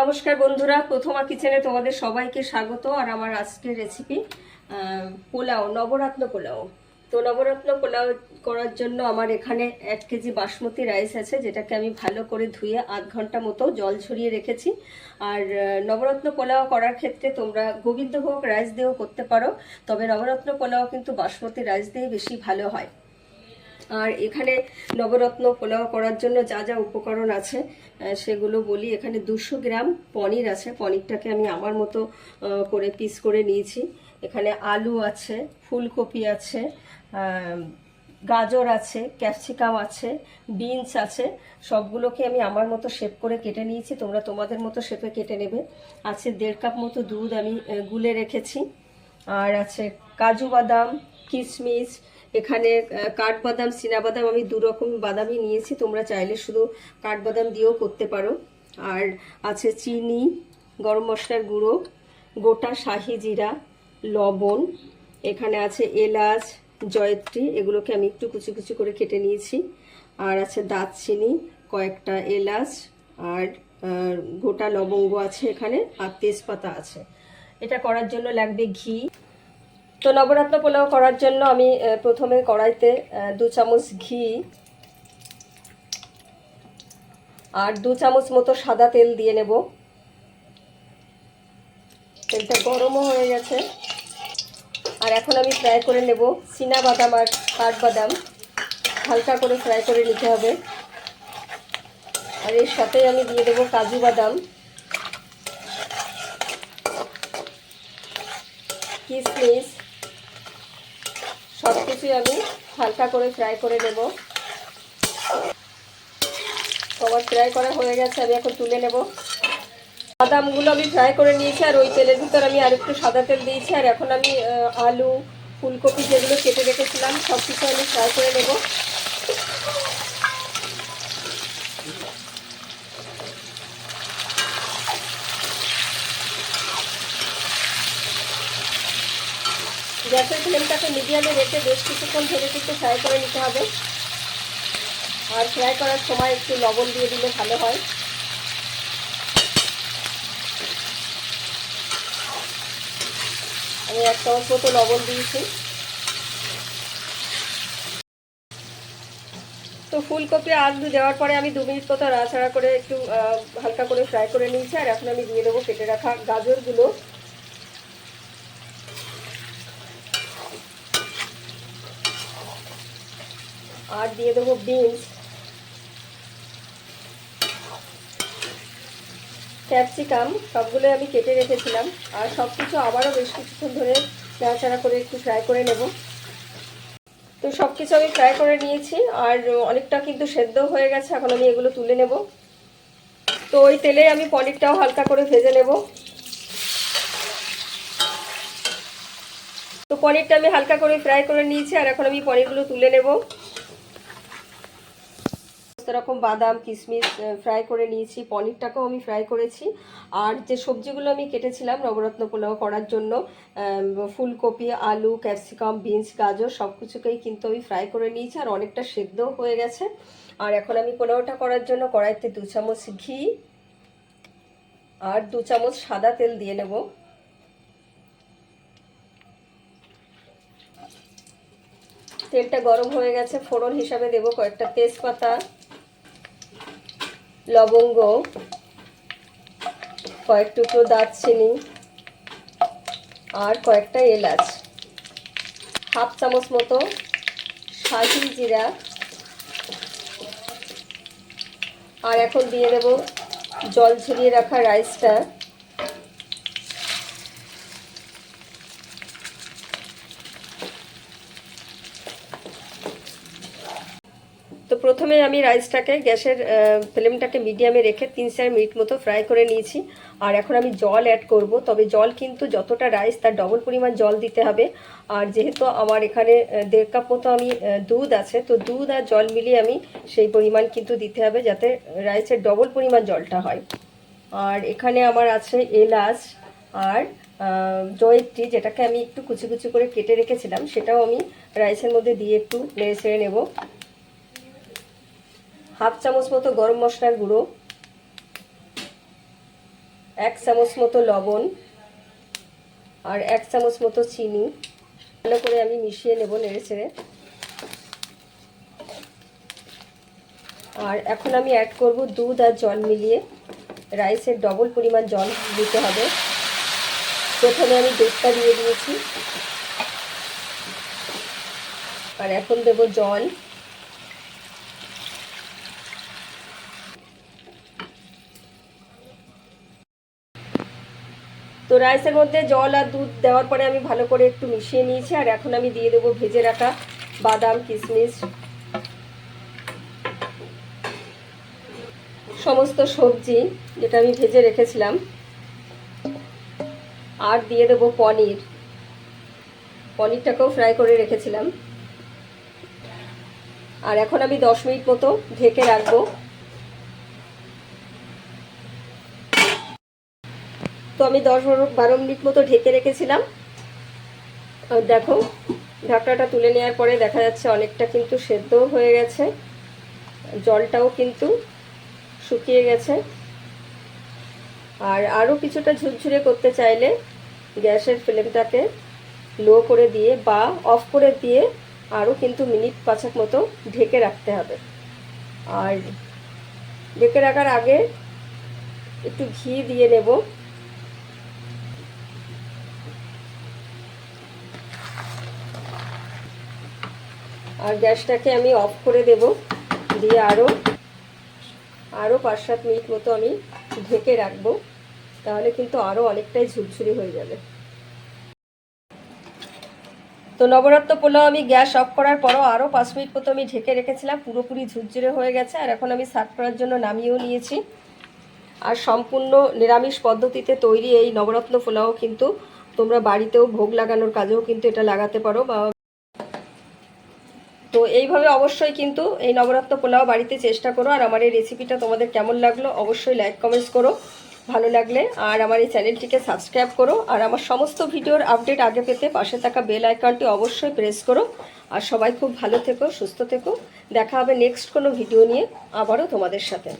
নমস্কার বন্ধুরা, প্রথমা কিচেনে তোমাদের সবাইকে স্বাগত, আর আমার আজকের রেসিপি পোলাও, নবরত্ন পোলাও। তো নবরত্ন পোলাও করার জন্য আমার এখানে এক কেজি বাসমতি রাইস আছে, যেটাকে আমি ভালো করে ধুয়ে আধ ঘণ্টা মতো জল ছড়িয়ে রেখেছি। আর নবরত্ন পোলাও করার ক্ষেত্রে তোমরা গোবিন্দভোগ রাইস দিয়েও করতে পারো, তবে নবরত্ন পোলাও কিন্তু বাসমতি রাইস দিয়ে বেশি ভালো হয়। আর এখানে নবরত্ন পোলাও করার জন্য যা যা উপকরণ আছে সেগুলো বলি। এখানে দুশো গ্রাম পনির আছে। পনিরটাকে আমি আমার মতো করে পিস করে নিয়েছি। এখানে আলু আছে, ফুলকপি আছে গাজর আছে, ক্যাপসিকাম আছে, বিনস আছে। সবগুলোকে আমি আমার মতো শেপ করে কেটে নিয়েছি। তোমরা তোমাদের মতো শেপে কেটে নেবে। আছে দেড় কাপ মতো দুধ আমি গুলে রেখেছি। আর আছে কাজু বাদাম কিশমিশ এখানে কাঠবাদাম বাদাম আমি দু রকম বাদামই নিয়েছি। তোমরা চাইলে শুধু কাঠবাদাম দিয়েও করতে পারো। আর আছে চিনি, গরম মশলার গুঁড়ো, গোটা শাহি জিরা, লবণ, এখানে আছে এলাচ, জয়ত্রী, এগুলোকে আমি একটু কুচি কুচি করে কেটে নিয়েছি। আর আছে দারচিনি, কয়েকটা এলাচ, আর গোটা লবঙ্গ আছে এখানে, আর তেজপাতা আছে। এটা করার জন্য লাগবে ঘি। তো নবরত্ন পোলাও করার জন্য আমি প্রথমে কড়াইতে দু চামচ ঘি আর দু চামচ মতো সাদা তেল দিয়ে নেব। তেলটা গরমও হয়ে গেছে। আর এখন আমি ফ্রাই করে নেব চীনা বাদাম আর কাঠবাদাম। হালকা করে ফ্রাই করে নিতে হবে। আর এর সাথে আমি দিয়ে দেবো কাজু বাদাম। কিশমিশ সব কিছুই আমি হালকা করে ফ্রাই করে নেব। সবার ফ্রাই করা হয়ে গেছে, আমি এখন তুলে নেব। বাদামগুলো আমি ফ্রাই করে নিয়েছি, আর ওই তেলের ভিতর আমি আর একটু সাদা তেল দিয়েছি, আর এখন আমি আলু, ফুলকপি যেগুলো কেটে রেখেছিলাম সব কিছু আমি ফ্রাই করে নেব। গ্যাসের ফ্লেমটাকে মিডিয়ামে রেখে বেশ কিছুক্ষণ ধরে কিন্তু ফ্রাই করে নিতে হবে। আর ফ্রাই করার সময় একটু লবণ দিয়ে দিলে ভালো হয়। আমি এক চামচ মতো লবণ দিয়েছি। তো ফুলকপি, আলু দেওয়ার পরে আমি দু মিনিট মতো নাড়াচাড়া করে একটু হালকা করে ফ্রাই করে নিয়েছি। আর এখন আমি দিয়ে দেবো কেটে রাখা গাজরগুলো। আর দিয়ে দেবো বিনস। ক্যাপসিকাম সবগুলো আমি কেটে রেখেছিলাম। আর সব কিছু আবারও বেশ কিছুক্ষণ ধরে নাড়াচাড়া করে একটু ফ্রাই করে নেব। তো সব কিছু আমি ফ্রাই করে নিয়েছি, আর অনেকটা কিন্তু সেদ্ধ হয়ে গেছে, এখন আমি এগুলো তুলে নেব। তো ওই তেলে আমি পনিরটাও হালকা করে ভেজে নেব। তো পনিরটা আমি হালকা করে ফ্রাই করে নিয়েছি, আর এখন আমি পনিরগুলো তুলে নেব। রকম বাদাম কিশমিশ ফ্রাই করে নিয়েছি। পনিরটাকেও আমি ফ্রাই করেছি। আর যে সবজিগুলো আমি কেটেছিলাম নবরত্ন পোলাও করার জন্য ফুলকপি, আলু, ক্যাপসিকাম, বিনস, গাজর সব কিছুকেই কিন্তু আমি ফ্রাই করে নিয়েছি আর অনেকটা সেদ্ধ হয়ে গেছে। আর এখন আমি পোলাওটা করার জন্য কড়াইতে দু চামচ ঘি আর দু চামচ সাদা তেল দিয়ে নেব। তেলটা গরম হয়ে গেছে। ফোড়ন হিসাবে দেব কয়েকটা তেজপাতা। লবঙ্গ, কয়েক টুকরো দারচিনি আর কয়েকটা এলাচ। হাফ চামচ মতো শাহি জিরা। আর এখন দিয়ে দেব জল ঝরিয়ে রাখা রাইসটা তো প্রথমে আমি রাইসটাকে, গ্যাসের ফ্লেমটাকে মিডিয়ামে রেখে তিন চার মিনিট মতো ফ্রাই করে নিয়েছি। আর এখন আমি জল অ্যাড করব। তবে জল কিন্তু যতটা রাইস তার ডবল পরিমাণ জল দিতে হবে। আর যেহেতু আমার এখানে দেড় কাপ মতো আমি দুধ আছে, তো দুধ আর জল মিলিয়ে আমি সেই পরিমাণ কিন্তু দিতে হবে যাতে রাইসের ডবল পরিমাণ জলটা হয়। আর এখানে আমার আছে এলাচ আর জয়িত্রী, যেটাকে আমি একটু কুচি কুচি করে কেটে রেখেছিলাম, সেটাও আমি রাইসের মধ্যে দিয়ে একটু নেড়ে ছেড়ে নেব। হাফ চামচ মতো গরম মশলার গুঁড়ো, এক চামচ মতো লবণ আর এক চামচ মতো চিনি। ভালো করে আমি মিশিয়ে নেব নেড়ে ছেড়ে আর এখন আমি অ্যাড করব দুধ আর জল মিলিয়ে। রাইসের ডবল পরিমাণ জল দিতে হবে। প্রথমে আমি দুধটা দিয়ে দিয়েছি। আর এখন দেব জল। তো রাইসের মধ্যে জল আর দুধ দেওয়ার পরে আমি ভালো করে একটু মিশিয়ে নিয়েছি, আর এখন আমি দিয়ে দেবো ভেজে রাখা বাদাম কিশমিশ সমস্ত সবজি যেটা আমি ভেজে রেখেছিলাম। আর দিয়ে দেবো পনির। পনিরটাকেও ফ্রাই করে রেখেছিলাম। আর এখন আমি দশ মিনিট মতো ঢেকে রাখব। আমি দশ বারো মিনিট মতো ঢেকে রেখেছিলাম। দেখো, ঢাকনাটা তুলে নেওয়ার পরে দেখা যাচ্ছে অনেকটা কিন্তু সেদ্ধ হয়ে গেছে। জলটাও কিন্তু শুকিয়ে গেছে। আর আরও কিছুটা ঝুরঝুরে করতে চাইলে গ্যাসের ফ্লেমটাকে লো করে দিয়ে বা অফ করে দিয়ে আরও কিন্তু মিনিট পাঁচেক মতো ঢেকে রাখতে হবে। আর ঢেকে রাখার আগে একটু ঘি দিয়ে নেব। আর গ্যাসটাকে আমি অফ করে দেব। দিয়ে আরও আরও পাঁচ সাত মিনিট মতো আমি ঢেকে রাখব। তাহলে কিন্তু আরও অনেকটাই ঝুরঝুরি হয়ে যাবে। তো নবরত্ন পোলাও আমি গ্যাস অফ করার পরও আরও পাঁচ মিনিট মতো আমি ঢেকে রেখেছিলাম। পুরোপুরি ঝুরঝুরে হয়ে গেছে। আর এখন আমি সার্ভ করার জন্য নামিয়েও নিয়েছি। আর সম্পূর্ণ নিরামিষ পদ্ধতিতে তৈরি এই নবরত্ন পোলাও কিন্তু তোমরা বাড়িতেও ভোগ লাগানোর কাজেও কিন্তু এটা লাগাতে পারো বা তো এইভাবে অবশ্যই কিন্তু এই নবরত্ন পোলাও বাড়িতে চেষ্টা করো, আর আমার এই রেসিপিটা তোমাদের কেমন লাগল অবশ্যই লাইক কমেন্টস করো, ভালো লাগলে, আর আমার এই চ্যানেলটিকে সাবস্ক্রাইব করো, আর আমার সমস্ত ভিডিওর আপডেট আগে পেতে পাশে থাকা বেল আইকনটি অবশ্যই প্রেস করো, আর সবাই খুব ভালো থেকো, সুস্থ থেকো, দেখা হবে নেক্সট কোনো ভিডিও নিয়ে আবারও তোমাদের সাথে।